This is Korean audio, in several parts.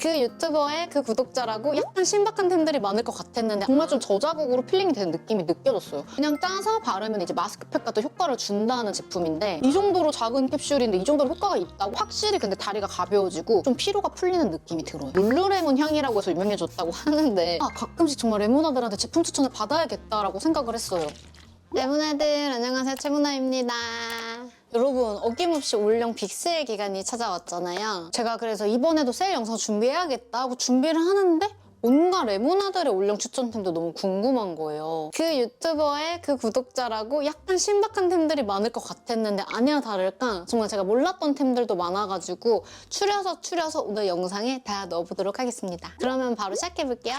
그 유튜버의 그 구독자라고 약간 신박한 템들이 많을 것 같았는데 정말 좀 저자극으로 필링이 되는 느낌이 느껴졌어요. 그냥 짜서 바르면 이제 마스크팩 같은 효과를 준다는 제품인데 이 정도로 작은 캡슐인데 이 정도로 효과가 있다고 확실히 근데 다리가 가벼워지고 좀 피로가 풀리는 느낌이 들어요. 룰루레몬 향이라고 해서 유명해졌다고 하는데 아 가끔씩 정말 레모나들한테 제품 추천을 받아야겠다라고 생각을 했어요. 레모나들 안녕하세요 최문아입니다. 여러분 어김없이 올영 빅세일 기간이 찾아왔잖아요. 제가 그래서 이번에도 세일 영상 준비해야겠다 하고 준비를 하는데 뭔가 레모나들의 올영 추천템도 너무 궁금한 거예요. 그 유튜버의 그 구독자라고 약간 신박한 템들이 많을 것 같았는데 아니야 다를까 정말 제가 몰랐던 템들도 많아가지고 추려서 추려서 오늘 영상에 다 넣어보도록 하겠습니다. 그러면 바로 시작해볼게요.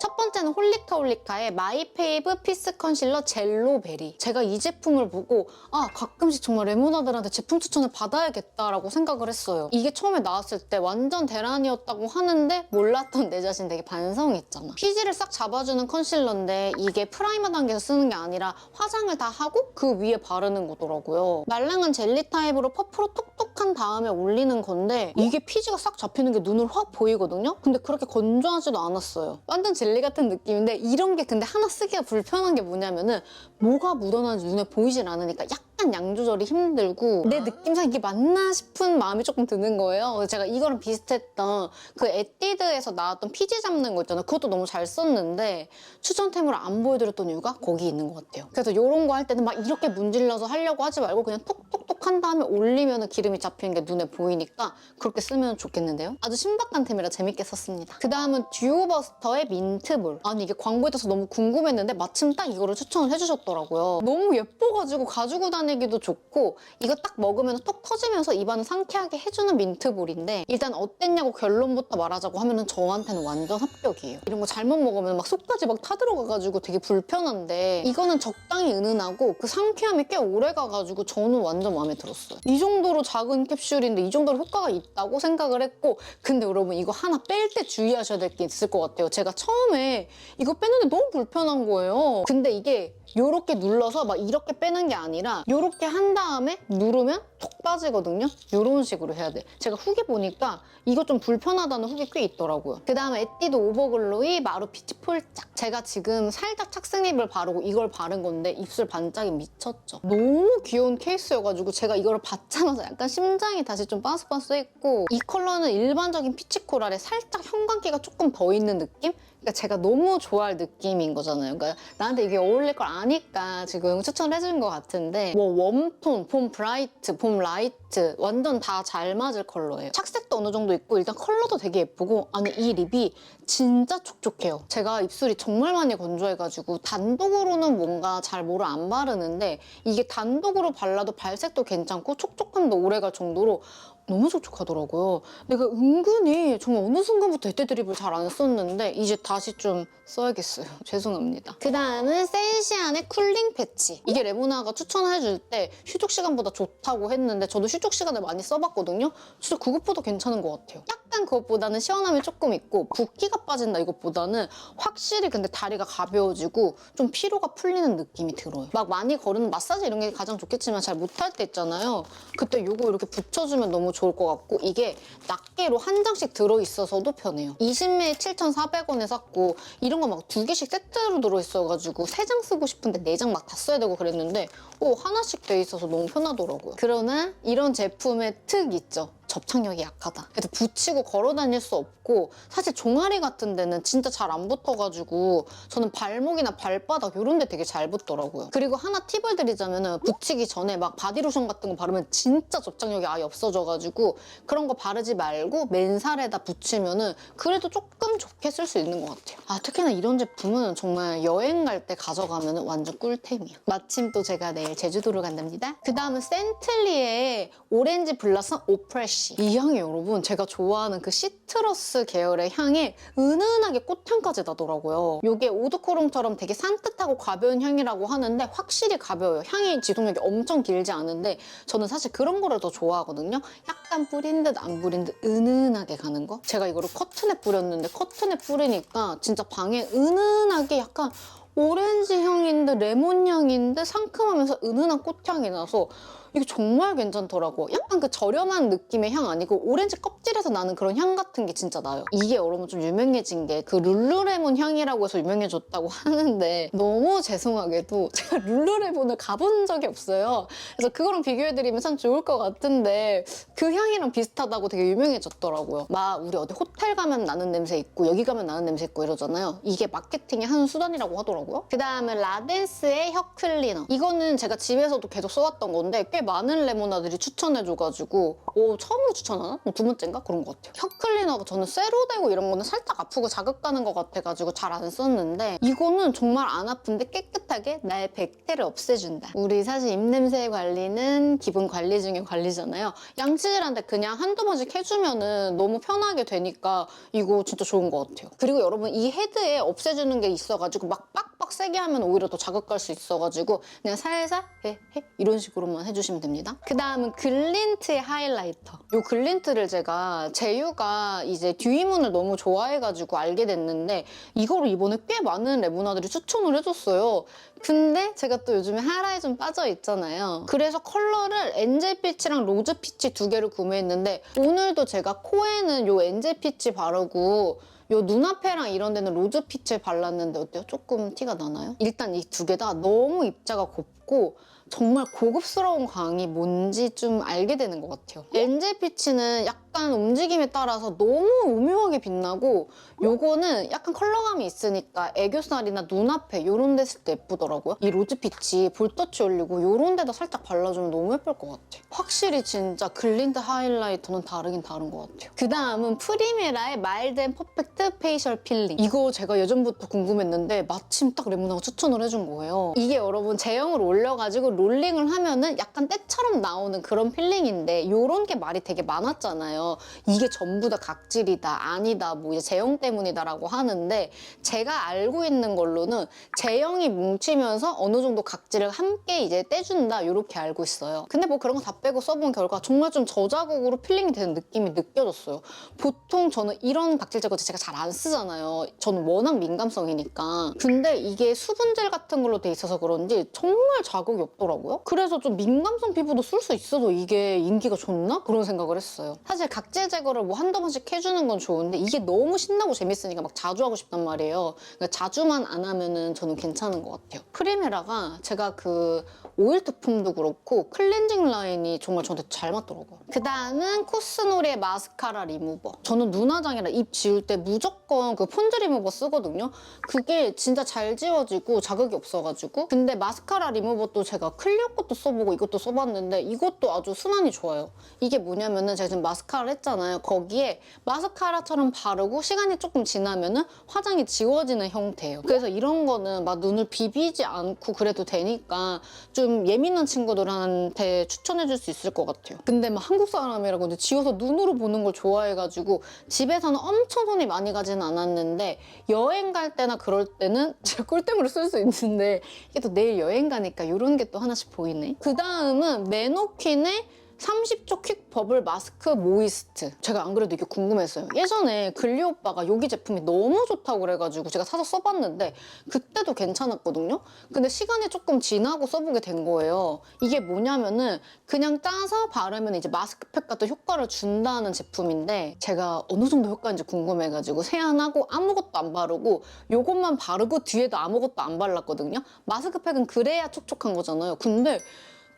첫 번째는 홀리카 홀리카의 마이페이브 피스 컨실러 젤로베리. 제가 이 제품을 보고 아 가끔씩 정말 레모나들한테 제품 추천을 받아야겠다라고 생각을 했어요. 이게 처음에 나왔을 때 완전 대란이었다고 하는데 몰랐던 내 자신 되게 반성했잖아. 피지를 싹 잡아주는 컨실러인데 이게 프라이머 단계에서 쓰는 게 아니라 화장을 다 하고 그 위에 바르는 거더라고요. 말랑한 젤리 타입으로 퍼프로 톡 톡한 다음에 올리는 건데 이게 피지가 싹 잡히는 게 눈으로 확 보이거든요. 근데 그렇게 건조하지도 않았어요. 완전 젤리 같은 느낌인데 이런 게 근데 하나 쓰기가 불편한 게 뭐냐면은 뭐가 묻어나는지 눈에 보이질 않으니까 약간 양 조절이 힘들고 내 느낌상 이게 맞나 싶은 마음이 조금 드는 거예요. 그래서 제가 이거랑 비슷했던 그 에뛰드에서 나왔던 피지 잡는 거 있잖아요. 그것도 너무 잘 썼는데 추천템으로 안 보여드렸던 이유가 거기 있는 것 같아요. 그래서 이런 거 할 때는 막 이렇게 문질러서 하려고 하지 말고 그냥 톡톡톡 한 다음에 올리면 기름이 잡히는 게 눈에 보이니까 그렇게 쓰면 좋겠는데요. 아주 신박한 템이라 재밌게 썼습니다. 그 다음은 듀오버스터의 민트볼. 아니 이게 광고에 떠서 너무 궁금했는데 마침 딱 이거를 추천을 해주셨더라고요. 너무 예뻐가지고 가지고 다니 기도 좋고 이거 딱 먹으면 톡 터지면서 입안을 상쾌하게 해주는 민트볼인데 일단 어땠냐고 결론부터 말하자고 하면 은 저한테는 완전 합격이에요. 이런 거 잘못 먹으면 막 속까지 막 타들어가가지고 되게 불편한데 이거는 적당히 은은하고 그 상쾌함이 꽤 오래 가가지고 저는 완전 마음에 들었어요. 이 정도로 작은 캡슐인데 이 정도로 효과가 있다고 생각을 했고 근데 여러분 이거 하나 뺄 때 주의하셔야 될 게 있을 것 같아요. 제가 처음에 이거 빼는데 너무 불편한 거예요. 근데 이게 요렇게 눌러서 막 이렇게 빼는 게 아니라 요 렇게 한 다음에 누르면 톡 빠지거든요. 요런 식으로 해야 돼. 제가 후기 보니까 이거 좀 불편하다는 후기 꽤 있더라고요. 그 다음에 에뛰드 오버글로이 마루 피치 폴짝. 제가 지금 살짝 착색립을 바르고 이걸 바른 건데 입술 반짝이 미쳤죠. 너무 귀여운 케이스여가지고 제가 이거를 받자마자 약간 심장이 다시 좀 빠스빠스했고 이 컬러는 일반적인 피치 코랄에 살짝 형광기가 조금 더 있는 느낌? 그러니까 제가 너무 좋아할 느낌인 거잖아요. 그러니까 나한테 이게 어울릴 걸 아니까 지금 추천을 해주는 것 같은데 뭐 웜톤, 봄 브라이트, 봄 라이트 완전 다 잘 맞을 컬러예요. 착색도 어느 정도 있고 일단 컬러도 되게 예쁘고 아니 이 립이 진짜 촉촉해요. 제가 입술이 정말 많이 건조해가지고 단독으로는 뭔가 잘 뭐를 안 바르는데 이게 단독으로 발라도 발색도 괜찮고 촉촉함도 오래갈 정도로 너무 촉촉하더라고요. 내가 은근히 정말 어느 순간부터 에뛰 드 립을 잘 안 썼는데 이제 다시 좀 써야겠어요. 죄송합니다. 그 다음은 센시안의 쿨링 패치. 이게 레모나가 추천해줄 때 휴족 시간보다 좋다고 했는데 저도 휴족 시간을 많이 써봤거든요. 진짜 그것보다 괜찮은 것 같아요. 약간 그것보다는 시원함이 조금 있고 붓기가 빠진다 이것보다는 확실히 근데 다리가 가벼워지고 좀 피로가 풀리는 느낌이 들어요. 막 많이 거르는 마사지 이런 게 가장 좋겠지만 잘 못할 때 있잖아요. 그때 이거 이렇게 붙여주면 너무 좋을 것 같고 이게 낱개로 한 장씩 들어있어서도 편해요. 20매에 7,400원에 샀고 이런 거 막 두 개씩 세트로 들어있어가지고 세 장 쓰고 싶은데 네 장 막 다 써야 되고 그랬는데 오 하나씩 돼 있어서 너무 편하더라고요. 그러나 이런 제품의 특 있죠. 접착력이 약하다. 그래서 붙이고 걸어 다닐 수 없고 사실 종아리 같은 데는 진짜 잘 안 붙어가지고 저는 발목이나 발바닥 이런 데 되게 잘 붙더라고요. 그리고 하나 팁을 드리자면 붙이기 전에 막 바디로션 같은 거 바르면 진짜 접착력이 아예 없어져가지고 그런 거 바르지 말고 맨살에다 붙이면 은 그래도 조금 좋게 쓸 수 있는 것 같아요. 아 특히나 이런 제품은 정말 여행 갈 때 가져가면 완전 꿀템이야. 마침 또 제가 내일 제주도를 간답니다. 그 다음은 센틀리의 오렌지 블라썸 오프레쉬. 이 향이 여러분 제가 좋아하는 그 시트러스 계열의 향에 은은하게 꽃향까지 나더라고요. 이게 오드코롱처럼 되게 산뜻하고 가벼운 향이라고 하는데 확실히 가벼워요. 향이 지속력이 엄청 길지 않은데 저는 사실 그런 거를 더 좋아하거든요. 약간 뿌린 듯 안 뿌린 듯 은은하게 가는 거. 제가 이거를 커튼에 뿌렸는데 커튼에 뿌리니까 진짜 방에 은은하게 약간 오렌지 향인데 레몬 향인데 상큼하면서 은은한 꽃향이 나서 이게 정말 괜찮더라고. 약간 그 저렴한 느낌의 향 아니고 오렌지 껍질에서 나는 그런 향 같은 게 진짜 나요. 이게 여러분 좀 유명해진 게 그 룰루레몬 향이라고 해서 유명해졌다고 하는데 너무 죄송하게도 제가 룰루레몬을 가본 적이 없어요. 그래서 그거랑 비교해드리면 참 좋을 것 같은데 그 향이랑 비슷하다고 되게 유명해졌더라고요. 막 우리 어디 호텔 가면 나는 냄새 있고 여기 가면 나는 냄새 있고 이러잖아요. 이게 마케팅의 한 수단이라고 하더라고요. 그 다음에 라덴스의 혀 클리너. 이거는 제가 집에서도 계속 써왔던 건데 꽤 많은 레모나들이 추천해줘가지고 오 처음으로 추천하나? 두 번째인가? 그런 것 같아요. 혀 클리너가 저는 쇠로 되고 이런 거는 살짝 아프고 자극가는 것 같아가지고 잘 안 썼는데 이거는 정말 안 아픈데 깨끗하게 나의 백태를 없애준다. 우리 사실 입냄새 관리는 기본 관리 중에 관리잖아요. 양치질한테 그냥 한두 번씩 해주면은 너무 편하게 되니까 이거 진짜 좋은 것 같아요. 그리고 여러분 이 헤드에 없애주는 게 있어가지고 막빡 빡 세게 하면 오히려 더 자극갈 수 있어가지고 그냥 살살 해, 해 이런 식으로만 해주시면 됩니다. 그 다음은 글린트의 하이라이터. 이 글린트를 제가 제유가 이제 듀이문을 너무 좋아해가지고 알게 됐는데 이거를 이번에 꽤 많은 레모나들이 추천을 해줬어요. 근데 제가 또 요즘에 하라에 좀 빠져 있잖아요. 그래서 컬러를 엔젤 피치랑 로즈 피치 두 개를 구매했는데 오늘도 제가 코에는 요 엔젤 피치 바르고 요 눈앞에랑 이런 데는 로즈 피치 발랐는데 어때요? 조금 티가 나나요? 일단 이 두 개 다 너무 입자가 곱고 정말 고급스러운 광이 뭔지 좀 알게 되는 것 같아요. 엔젤 피치는 약간 움직임에 따라서 너무 오묘하게 빛나고 요거는 약간 컬러감이 있으니까 애교살이나 눈앞에 요런 데 쓸 때 예쁘더라고요. 이 로즈 피치 볼터치 올리고 요런 데다 살짝 발라주면 너무 예쁠 것 같아요. 확실히 진짜 글린트 하이라이터는 다르긴 다른 것 같아요. 그 다음은 프리메라의 앤 퍼펙트 페이셜 필링. 이거 제가 예전부터 궁금했는데 마침 딱 레모나가 추천을 해준 거예요. 이게 여러분 제형을 올려가지고 롤링을 하면은 약간 때처럼 나오는 그런 필링인데 요런 게 말이 되게 많았잖아요. 이게 전부 다 각질이다, 아니다, 뭐 이제 제형 때문이다라고 하는데 제가 알고 있는 걸로는 제형이 뭉치면서 어느 정도 각질을 함께 이제 떼준다 이렇게 알고 있어요. 근데 뭐 그런 거 다 빼고 써본 결과 정말 좀 저자극으로 필링이 되는 느낌이 느껴졌어요. 보통 저는 이런 각질 제거제 제가 잘 안 쓰잖아요. 저는 워낙 민감성이니까. 근데 이게 수분젤 같은 걸로 돼 있어서 그런지 정말 자극이 없더라고요. 그래서 좀 민감성 피부도 쓸 수 있어도 이게 인기가 좋나? 그런 생각을 했어요. 사실 각질 제거를 뭐 한두 번씩 해주는 건 좋은데 이게 너무 신나고 재밌으니까 막 자주 하고 싶단 말이에요. 그러니까 자주만 안 하면은 저는 괜찮은 것 같아요. 프리메라가 제가 그 오일 투품도 그렇고 클렌징 라인이 정말 저한테 잘 맞더라고요. 그 다음은 코스놀의 마스카라 리무버. 저는 눈화장이랑 입 지울 때 무조건 그 폰즈 리무버 쓰거든요. 그게 진짜 잘 지워지고 자극이 없어가지고. 근데 마스카라 리무버도 제가 클리오 것도 써보고 이것도 써봤는데 이것도 아주 순환이 좋아요. 이게 뭐냐면은 제가 지금 마스카라 를 했잖아요. 거기에 마스카라처럼 바르고 시간이 조금 지나면은 화장이 지워지는 형태예요. 그래서 이런 거는 막 눈을 비비지 않고 그래도 되니까 좀 예민한 친구들한테 추천해줄 수 있을 것 같아요. 근데 막 한국 사람이라고 이제 지워서 눈으로 보는 걸 좋아해가지고 집에서는 엄청 손이 많이 가지는 않았는데 여행 갈 때나 그럴 때는 제가 꿀템으로 쓸 수 있는데 이게 또 내일 여행 가니까 이런 게 또 하나씩 보이네. 그 다음은 메노퀸의 30초 퀵 버블 마스크 모이스트. 제가 안 그래도 이게 궁금했어요. 예전에 글리 오빠가 여기 제품이 너무 좋다고 그래가지고 제가 사서 써봤는데 그때도 괜찮았거든요. 근데 시간이 조금 지나고 써보게 된 거예요. 이게 뭐냐면은 그냥 짜서 바르면 이제 마스크팩 같은 효과를 준다는 제품인데 제가 어느 정도 효과인지 궁금해가지고 세안하고 아무것도 안 바르고 요것만 바르고 뒤에도 아무것도 안 발랐거든요. 마스크팩은 그래야 촉촉한 거잖아요. 근데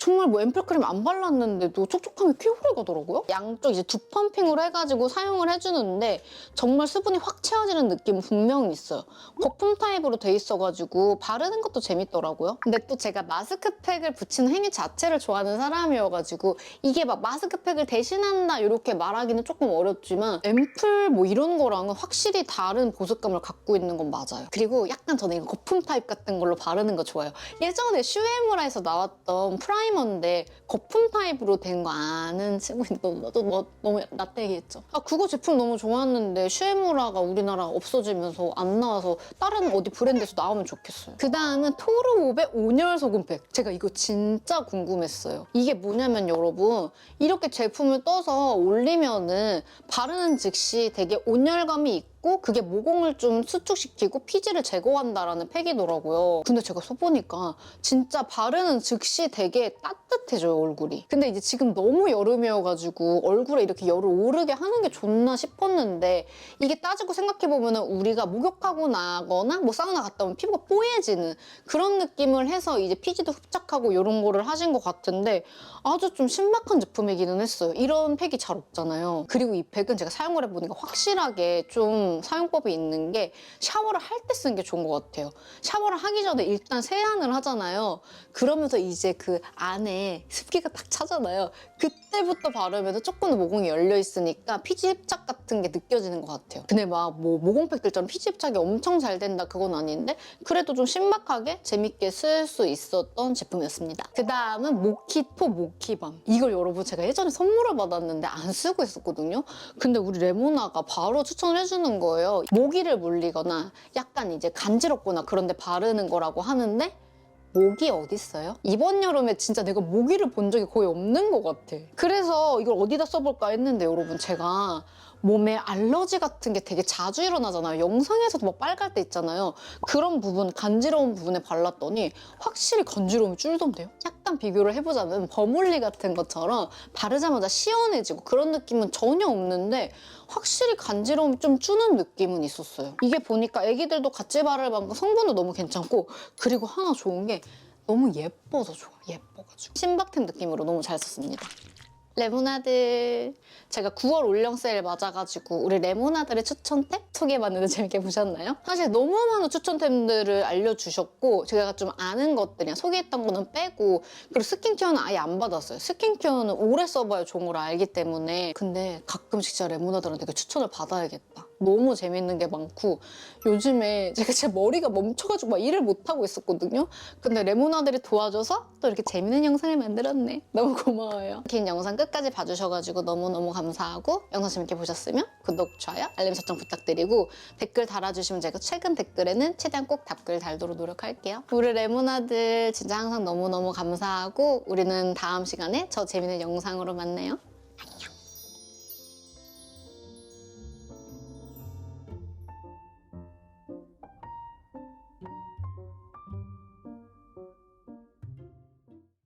정말 뭐 앰플크림 안 발랐는데도 촉촉함이 꽤 오래 가더라고요. 양쪽 이제 두 펌핑으로 해가지고 사용을 해주는데 정말 수분이 확 채워지는 느낌은 분명히 있어요. 거품 타입으로 돼 있어가지고 바르는 것도 재밌더라고요. 근데 또 제가 마스크팩을 붙이는 행위 자체를 좋아하는 사람이어가지고 이게 막 마스크팩을 대신한다 이렇게 말하기는 조금 어렵지만 앰플 뭐 이런 거랑은 확실히 다른 보습감을 갖고 있는 건 맞아요. 그리고 약간 저는 이거 거품 타입 같은 걸로 바르는 거 좋아요. 예전에 슈에무라에서 나왔던 프라이 머인데 거품 타입으로 된 거 아는 친구인데 너무, 뭐, 너무 나태기했죠. 아 그거 제품 너무 좋았는데 슈에무라가 우리나라 없어지면서 안 나와서 다른 어디 브랜드에서 나오면 좋겠어요. 그 다음은 토르옵의 온열 소금팩. 제가 이거 진짜 궁금했어요. 이게 뭐냐면 여러분 이렇게 제품을 떠서 올리면은 바르는 즉시 되게 온열감이 있고 있고 그게 모공을 좀 수축시키고 피지를 제거한다라는 팩이더라고요. 근데 제가 써보니까 진짜 바르는 즉시 되게 따뜻해져요 얼굴이. 근데 이제 지금 너무 여름이어가지고 얼굴에 이렇게 열을 오르게 하는 게 좋나 싶었는데 이게 따지고 생각해보면 우리가 목욕하고 나거나 뭐 사우나 갔다 오면 피부가 뽀얘지는 그런 느낌을 해서 이제 피지도 흡착하고 이런 거를 하신 것 같은데 아주 좀 신박한 제품이기는 했어요. 이런 팩이 잘 없잖아요. 그리고 이 팩은 제가 사용을 해보니까 확실하게 좀 사용법이 있는 게 샤워를 할 때 쓰는 게 좋은 것 같아요. 샤워를 하기 전에 일단 세안을 하잖아요. 그러면서 이제 그 안에 습기가 딱 차잖아요. 그때부터 바르면 조금 더 모공이 열려 있으니까 피지 흡착 같은 게 느껴지는 것 같아요. 근데 막 뭐 모공팩들처럼 피지 흡착이 엄청 잘 된다 그건 아닌데 그래도 좀 신박하게 재밌게 쓸 수 있었던 제품이었습니다. 그 다음은 모키토 모키밤. 이걸 여러분 제가 예전에 선물을 받았는데 안 쓰고 있었거든요. 근데 우리 레모나가 바로 추천을 해주는 거예요. 모기를 물리거나 약간 이제 간지럽거나 그런데 바르는 거라고 하는데 모기 어딨어요? 이번 여름에 진짜 내가 모기를 본 적이 거의 없는 것 같아. 그래서 이걸 어디다 써볼까 했는데 여러분 제가 몸에 알러지 같은 게 되게 자주 일어나잖아요. 영상에서도 막 빨갈 때 있잖아요. 그런 부분, 간지러운 부분에 발랐더니 확실히 간지러움이 줄던데요? 약간 비교를 해보자면 버물리 같은 것처럼 바르자마자 시원해지고 그런 느낌은 전혀 없는데 확실히 간지러움이 좀 주는 느낌은 있었어요. 이게 보니까 애기들도 같이 바를 만큼 성분도 너무 괜찮고 그리고 하나 좋은 게 너무 예뻐서 좋아. 예뻐가지고. 신박템 느낌으로 너무 잘 썼습니다. 레모나드 제가 9월 올영 세일 맞아가지고 우리 레모나드의 추천템 소개해봤는데 재밌게 보셨나요? 사실 너무 많은 추천템들을 알려주셨고 제가 좀 아는 것들이랑 소개했던 거는 빼고 그리고 스킨케어는 아예 안 받았어요. 스킨케어는 오래 써봐야 좋은 걸 알기 때문에. 근데 가끔씩 진짜 레모나드한테 그 추천을 받아야겠다 너무 재밌는 게 많고 요즘에 제가 제 머리가 멈춰가지고 막 일을 못하고 있었거든요. 근데 레모나들이 도와줘서 또 이렇게 재밌는 영상을 만들었네. 너무 고마워요. 긴 영상 끝까지 봐주셔가지고 너무너무 감사하고 영상 재밌게 보셨으면 구독, 좋아요, 알림 설정 부탁드리고 댓글 달아주시면 제가 최근 댓글에는 최대한 꼭 답글 달도록 노력할게요. 우리 레모나들 진짜 항상 너무너무 감사하고 우리는 다음 시간에 저 재밌는 영상으로 만나요